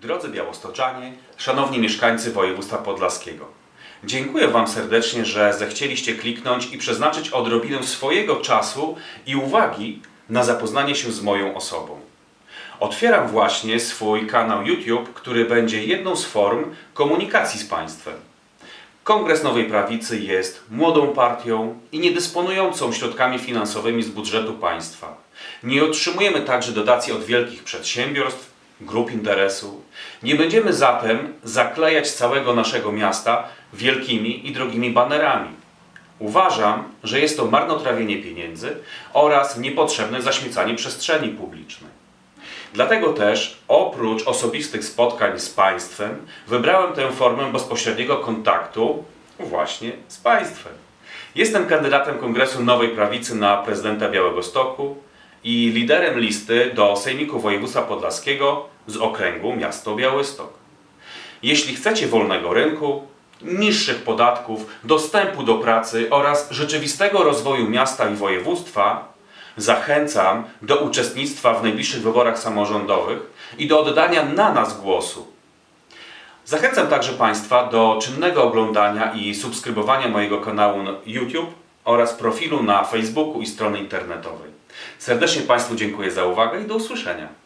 Drodzy Białostoczanie, szanowni mieszkańcy województwa podlaskiego. Dziękuję Wam serdecznie, że zechcieliście kliknąć i przeznaczyć odrobinę swojego czasu i uwagi na zapoznanie się z moją osobą. Otwieram właśnie swój kanał YouTube, który będzie jedną z form komunikacji z Państwem. Kongres Nowej Prawicy jest młodą partią i niedysponującą środkami finansowymi z budżetu państwa. Nie otrzymujemy także dotacji od wielkich przedsiębiorstw, grup interesu. Nie będziemy zatem zaklejać całego naszego miasta wielkimi i drogimi banerami. Uważam, że jest to marnotrawienie pieniędzy oraz niepotrzebne zaśmiecanie przestrzeni publicznej. Dlatego też, oprócz osobistych spotkań z Państwem, wybrałem tę formę bezpośredniego kontaktu właśnie z Państwem. Jestem kandydatem Kongresu Nowej Prawicy na prezydenta Białego Stoku i liderem listy do Sejmiku Województwa Podlaskiego z okręgu miasto Białystok. Jeśli chcecie wolnego rynku, niższych podatków, dostępu do pracy oraz rzeczywistego rozwoju miasta i województwa, zachęcam do uczestnictwa w najbliższych wyborach samorządowych i do oddania na nas głosu. Zachęcam także Państwa do czynnego oglądania i subskrybowania mojego kanału na YouTube oraz profilu na Facebooku i strony internetowej. Serdecznie Państwu dziękuję za uwagę i do usłyszenia.